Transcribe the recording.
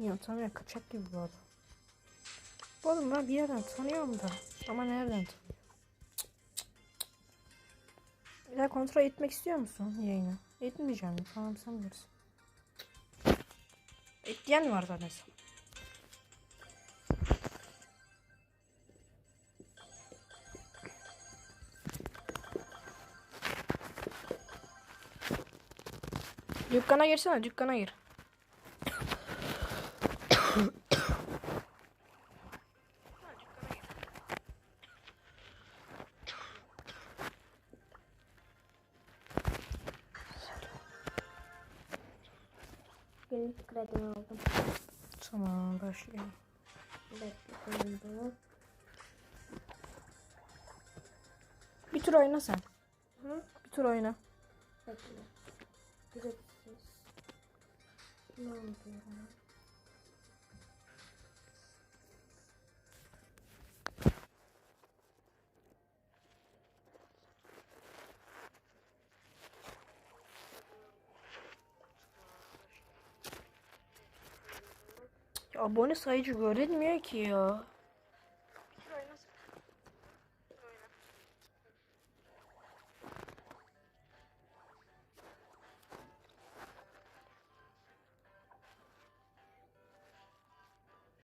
Ya tanıyor kaçak gibi bu adam. Bu adamı ben bir yerden tanıyorum da. Ama nereden tanıyorum? Bir daha kontrol etmek istiyor musun yayını? Etmeyeceğim. Tamam sen bilirsin. Etleyen var zannedersem. Dükkana girsene dükkana gir. Günlük kredimi aldım. Tamam başlayalım. Bekleyin bunu. Bir tur oyna sen. Hı? Bir tur oyna. Bekle. Ücretsiz. Ne oldu? Ya abone sayıcı görünmüyor ki ya.